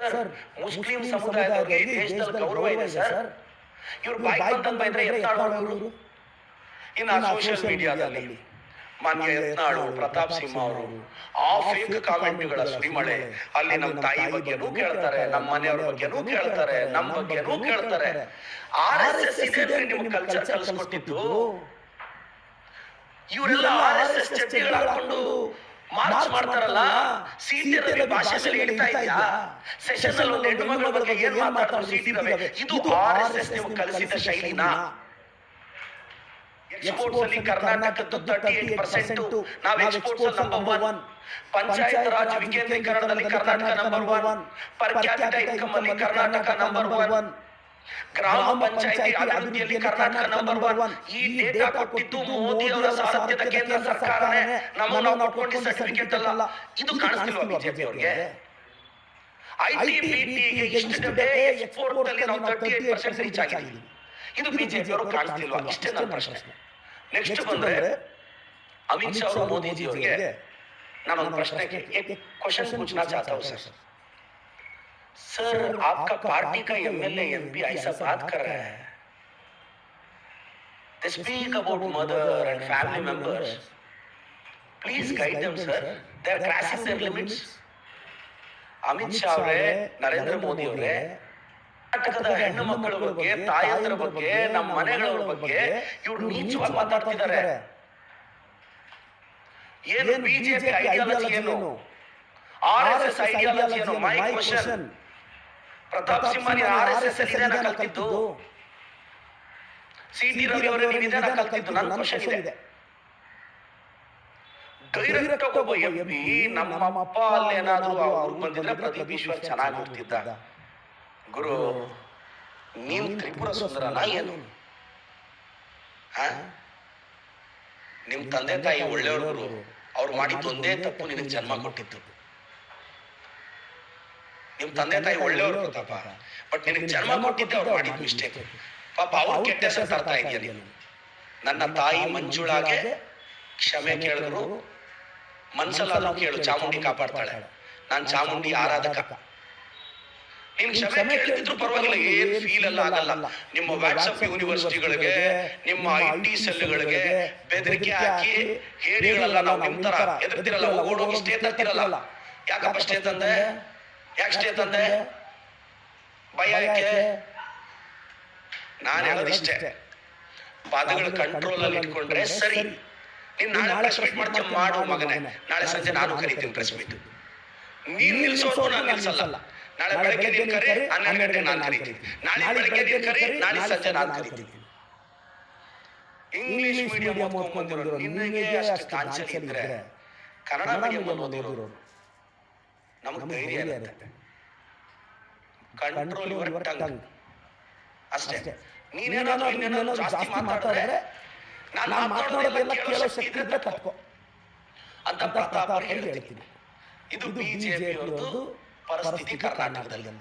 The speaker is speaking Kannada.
ಸರ್ ಮುಸ್ಲಿಂ ಸಮುದಾಯದವರಿಗೆ ದೇಶದಲ್ಲಿ ಗೌರವ ಇದೆ ಸರ್. ಇವ್ರು ಬಾಯಿ ಬಂದಂತ ಇದ್ರೆ ಎತ್ತಾಡೋರು ಇನ್ನು ಸೋಷಿಯಲ್ ಮೀಡಿಯಾದಲ್ಲಿ ಮಾನ್ಯ ಯತ್ನಾಳು ಪ್ರತಾಪ್ ಸಿಂಹ ಅವರು. ಆ ಫೇಕ್ ಕಾಮೆಂಟ್ಗಳ ಸುರಿಮಳೆ ಅಲ್ಲಿ ನಮ್ಮ ತಾಯಿ ಬಗ್ಗೆನೂ ಕೇಳ್ತಾರೆ ನಮ್ಮ ಮನೆಯವ್ರ ಬಗ್ಗೆನೂ ಕೇಳ್ತಾರೆ ನಮ್ಮ ಬಗ್ಗೆನೂ ಕೇಳ್ತಾರೆ. ಆರ್ ಎಸ್ ಎಸ್ ಇದೆ ನಿಮ್ಗೆ ಕಲ್ಚರ್ ಕಲಿಸ್ಕೊಟ್ಟಿದ್ದು ಇವರೆಲ್ಲ ಆರ್ ಎಸ್ ಎಸ್ ಚಡ್ಡಿಗಳು ಹಾಕೊಂಡು ಮಾರ್ಚ್ ಮಾಡ್ತಾರಲ್ಲ? ಸೀಟಿಯಲ್ಲಿ ಭಾಷೆಯಲ್ಲಿ ಹೇಳ್ತಾ ಇದೆಯಾ ಸೆಷನ್ ಅಲ್ಲಿ ಒಂದು ಹೆಣ್ಣು ಮಗಳ ಬಗ್ಗೆ ಏನ್ ಮಾತಾಡೋದು ಸೀಟ್ ಇದಾವೆ ಇದು ಆರ್ ಎಸ್ ಎಸ್ ನೀವು ಕಲಿಸಿದ ಶೈಲಿನಾ? ಎಕ್ಸ್ಪೋರ್ಟ್ಸ್ ಅಲ್ಲಿ ಕರ್ನಾಟಕದ್ದು ತರ್ಟಿ ಏಟ್ ಪರ್ಸೆಂಟ್ ನಾವು exports number one Panchayat Raj ವಿಕೇಂದ್ರೀಕರಣದಲ್ಲಿ Karnataka number one per capital income ಅಲ್ಲಿ ಕರ್ನಾಟಕ ನಂಬರ್ ಒನ್ ಗ್ರಾಮ ಪಂಚಾಯತಿ ಅಭಿವೃದ್ಧಿಯಲ್ಲಿ ಕರ್ನಾಟಕ ನಂಬರ್ ಒನ್ ಈ ಡೇಟಾ ಕೊಟ್ಟಿದ್ದು ಮೋದಿ ಅವರ ಸಾರಥ್ಯದ ಕೇಂದ್ರ ಸರ್ಕಾರನೇ ನಮ್ಮ ನಾವು ಕೊಟ್ಕೊಂಡಿದ್ದ ಸರ್ಟಿಫಿಕೇಟ್ ಅಲ್ಲ ಇದು ಕಾಣಿಸ್ತಿಲ್ವಾ ಬಿಜೆಪಿ ಅವರಿಗೆ ಐಟಿ ಬಿಟಿಗೆ ಇಷ್ಟು ಡೇ ಎಕ್ಸ್ಪೋರ್ಟ್ ಅಲ್ಲಿ ನಾವು ತರ್ಟಿ ಏಟ್ ಪರ್ಸೆಂಟ್ ರೀಚ್ ಆಗಿದ್ದೀವಿ ಇದು ಬಿಜೆಪಿ ಅವರು ಕಾಣಿಸ್ತಿಲ್ವಾ ಇಷ್ಟೇ ನನ್ನ ಪ್ರಶ್ನೆ ನೆಕ್ಸ್ಟ್ ಬಂದ್ರೆ ಅಮಿತ್ ಶಾ ಅವರು ಮೋದಿಜಿ ಅವರಿಗೆ ನಾನೊಂದು ಪ್ರಶ್ನೆ ಕ್ವಶನ್ पूछना चाहता हूँ सर सर आपका पार्टी का एमएलए एमपी ऐसा बात कर रहा है they speak about mother and family members please guide them sir they are crossing their limits Amit Shah ಅವರೇ ನರೇಂದ್ರ ಮೋದಿ ಅವರೇ ಕರ್ನಾಟಕದ ಹೆಣ್ಣು ಮಕ್ಕಳ ಬಗ್ಗೆ ತಾಯಂದ್ರ ಬಗ್ಗೆ ನಮ್ಮ ಮನೆಗಳ ಬಗ್ಗೆ ಇವ್ರು ನೀಚವಾಗಿ ಮಾತಾಡ್ತಿದ್ದಾರೆ ಏನು ಬಿಜೆಪಿ ಐಡಿಯಾಲಜಿ ಏನು ಆರ್ ಎಸ್ ಎಸ್ ಐಡಿಯಾಲಜಿ ಏನು my question Pratap Simha R S S ಅಲ್ಲಿ ಕಲ್ತಿದ್ದು. ಸಿ ಟಿ ರವಿ ಅವರು ನೀವು ಇದನ್ನ ಕಲ್ತಿದ್ದು. ನನ್ನ ಕ್ವಶನ್ ಇದೆ. ಡೈರೆಕ್ಟ್ ಒಬ್ಬ ಎಂ ಪಿ ನಮ್ಮ ಅಪ್ಪ ಅಲ್ಲಿ ಏನಾದ್ರು ಅವ್ರು ಬಂದಿದ್ರೆ ಪ್ರದೀಪ್ ಈಶ್ವರ್ ಚೆನ್ನಾಗಿ ಓದ್ತಿದ್ದ ಗುರು ನೀವು ತ್ರಿಪುರ ಸುಂದರನ ಏನು? ನಿಮ್ಮ ನಿಮ್ ತಂದೆ ತಾಯಿ ಒಳ್ಳೆಯವರು ಅವ್ರು ಮಾಡಿದ್ದು ಒಂದೇ ತಪ್ಪು ನಿನಗೆ ಜನ್ಮ ಕೊಟ್ಟಿದ್ದು. ನಿಮ್ ತಂದೆ ತಾಯಿ ಒಳ್ಳೆಯವರು ಪ್ರತಾಪ ಬಟ್ ನಿನಗೆ ಜನ್ಮ ಕೊಟ್ಟಿದ್ದೆ ಅವ್ರು ಮಾಡಿದ ಮಿಸ್ಟೇಕ್ ಪಾಪ ಅವ್ರು ಕೆಟ್ಟ ಹೆಸರು ತರ್ತಾ ಇದೆಯಾ ನೀನು ನನ್ನ ತಾಯಿ ಮಂಜುಳಾಗೆ ಕ್ಷಮೆ ಕೇಳಿದ್ರು. ಮನ್ಸಲ್ಲಾದ್ರೂ ಕೇಳು ಚಾಮುಂಡಿ ಕಾಪಾಡ್ತಾಳೆ. ನಾನ್ ಚಾಮುಂಡಿ ಆರಾಧಕ. ನಿಮ್ ಕ್ಷಮೆ ಕೇಳಿದ್ರು ಪರವಾಗಿಲ್ಲ ಏನ್ ಫೀಲ್ ಎಲ್ಲ ಆಗಲ್ಲ. ನಿಮ್ಮ ವಾಟ್ಸಪ್ ಯೂನಿವರ್ಸಿಟಿಗಳಿಗೆ ನಿಮ್ಮ ಐ ಟಿ ಸೆಲ್ಗಳಿಗೆ ಬೆದರಿಕೆ ಹಾಕಿ ಹೇಳಿಗಳಲ್ಲ ನಾವು ನಿಮ್ ತರ ಎದುರ್ತಿರಲ್ಲ ಓಡೋಗಿ ಸ್ಟೇ ತರ್ತಿರಲ್ಲ ಯಾಕಪ್ಪ ಸ್ಟೇ ತಂದೆ ಯಾಕೆ ಸ್ಟೇ ತಂದೆ ಭಯ ಯಾಕೆ? ನಾನು ಹೇಳೋದಿಷ್ಟೇ. ಪದಗಳ ಕಂಟ್ರೋಲ್ ಅಲ್ಲಿ ಇಟ್ಕೊಂಡ್ರೆ ಸರಿ. ನೀನ್ ನಾಳೆ ಪ್ರೆಸ್ ಮೀಟ್ ಮಾಡ್ತೀಯ ಮಾಡು ಮಗನೇ. ನಾಳೆ ಸಂಜೆ ನಾನು ಕರಿತೀನಿ ಪ್ರೆಸ್ ಮೀಟ್ ನೀನ್ ನಿಲ್ಸೋದು ನಾನು ನಿಲ್ಸಲ್ಲ. ನಾಳೆ ಬೆಳಗ್ಗೆ ನೀನ್ ಕರೆ ಹನ್ನೆರಡು ಗಂಟೆ ನಾನು ಕರಿತೀನಿ. ನಾಳೆ ಬೆಳಗ್ಗೆ ನೀನ್ ಕರೆ ನಾಳೆ ಸಂಜೆ ನಾನು ಕರಿತೀನಿ. ಇಂಗ್ಲಿಷ್ ಮೀಡಿಯಂ ಓದ್ಕೊಂಡಿರೋ ನಿನಗೆ ಅಷ್ಟು ಚಾನ್ಸಲ್ ಇದ್ರೆ ಕನ್ನಡ ಮೀಡಿಯಂ ಓದಿರೋರು ನಮಗೆ ಧೈರ್ಯ ಇರುತ್ತೆ. ಕಂಟ್ರೋಲ್ ಯುವರ್ ಟಂಗ್ ಅಷ್ಟೇ. ನೀನೇನಾದ್ರೂ ಇನ್ನೇನಾದ್ರೂ ಜಾಸ್ತಿ ಮಾತಾಡಿದ್ರೆ ನಾನು ಮಾತಾಡೋದೆಲ್ಲ ಕೇಳೋ ಶಕ್ತಿ ಇದ್ರೆ ತಪ್ಪು. ಅಂತ ಪ್ರತಾಪ್ ಹೇಳ್ತೀನಿ. ಇದು ಬಿಜೆಪಿ ಅವರದ್ದು ಪರಿಸ್ಥಿತಿ ಕರ್ನಾಟಕದಲ್ಲಿ.